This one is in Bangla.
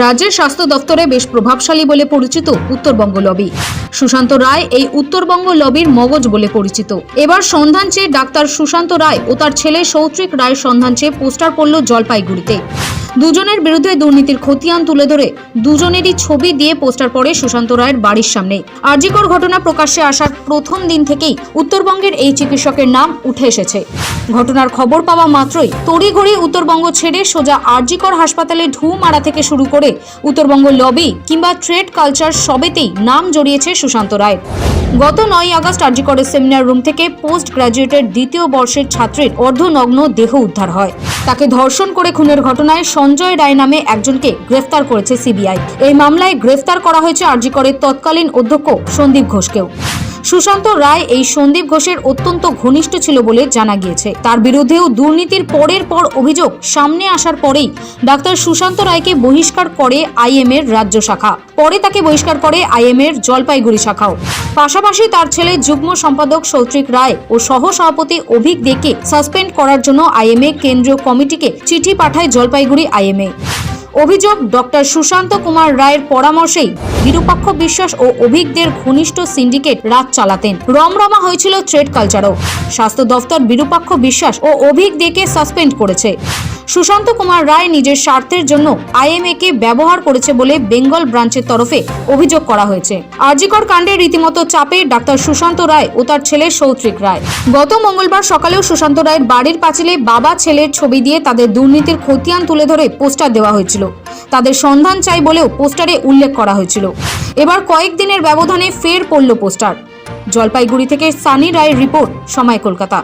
রাজ্যের স্বাস্থ্য দপ্তরে বেশ প্রভাবশালী বলে পরিচিত উত্তরবঙ্গ লবি। সুশান্ত রায় এই উত্তরবঙ্গ লবির মগজ বলে পরিচিত। এবার সন্ধান চেয়ে ডাক্তার সুশান্ত রায় ও তার ছেলে সৌত্রিক রায়ের সন্ধান চেয়ে পোস্টার পড়ল জলপাইগুড়িতে। দুজনের বিরুদ্ধে দুর্নীতির খতিয়ান তুলে ধরে দুজনেরই ছবি দিয়ে পোস্টার পড়ে সুশান্ত রায়ের বাড়ির সামনে। আরজিকর ঘটনা প্রকাশ্যে আসার প্রথম দিন থেকেই উত্তরবঙ্গের এই চিকিৎসকের নাম উঠে এসেছে। ঘটনার খবর পাওয়া মাত্রই তড়িঘড়ি উত্তরবঙ্গ ছেড়ে সোজা আরজিকর হাসপাতালে ঢু মারা থেকে শুরু করে উত্তরবঙ্গ লবি কিংবা ট্রেড কালচার সবেতেই নাম জড়িয়েছে সুশান্ত রায় গত নয় আগস্ট আরজিকরের সেমিনার রুম থেকে পোস্ট গ্রাজুয়েটের দ্বিতীয় বর্ষের ছাত্রের অর্ধনগ্ন দেহ উদ্ধার হয়। তাকে ধর্ষণ করে খুনের ঘটনায় সঞ্জয় রায় নামে একজনকে গ্রেফতার করেছে সিবিআই। এই মামলায় গ্রেফতার করা হয়েছে আরজিকরের তৎকালীন অধ্যক্ষ সন্দীপ ঘোষকেও। সুশান্ত রায় এই সন্দীপ ঘোষের অত্যন্ত ঘনিষ্ঠ ছিল বলে জানা গিয়েছে। তার বিরুদ্ধেও দুর্নীতির পরের পর অভিযোগ সামনে আসার পরেই ডাক্তার সুশান্ত রায়কে বহিষ্কার করে আইএম এর রাজ্য শাখা। পরে তাকে বহিষ্কার করে আইএম এর জলপাইগুড়ি শাখাও। পাশাপাশি তার ছেলে যুগ্ম সম্পাদক সৌত্রিক রায় ও সহ সভাপতি অভিক দেকে সাসপেন্ড করার জন্য আইএমএ কেন্দ্রীয় কমিটিকে চিঠি পাঠায় জলপাইগুড়ি আইএমএ। অভিযোগ, ডক্টর সুশান্ত কুমার রায়ের পরামর্শেই বিরূপাক্ষ বিশ্বাস ও অভিজ্ঞদের ঘনিষ্ঠ সিন্ডিকেট রাত চালাতেন। রমরমা হয়েছিল ট্রেড কালচারও। স্বাস্থ্য দফতর বিরূপাক্ষ বিশ্বাস ও অভিক দেকে সাসপেন্ড করেছে। সুশান্ত কুমার রায় নিজের স্বার্থের জন্য আইএমএ কে ব্যবহার করেছে বলে বেঙ্গল ব্রাঞ্চের তরফে অভিযোগ করা হয়েছে। আরজিকর কাণ্ডে রীতিমতো চাপে ডাক্তার সুশান্ত রায় ও তার ছেলে সৌত্রিক রায়। গত মঙ্গলবার সকালেও সুশান্ত রায়ের বাড়ির পাঁচিলে বাবা ছেলের ছবি দিয়ে তাদের দুর্নীতির খতিয়ান তুলে ধরে পোস্টার দেওয়া হয়েছিল। তাদের সন্ধান চাই বলেও পোস্টারে উল্লেখ করা হয়েছিল। এবার কয়েকদিনের ব্যবধানে ফের পড়ল পোস্টার। জলপাইগুড়ি থেকে সানি রায়ের রিপোর্ট সময় কলকাতা।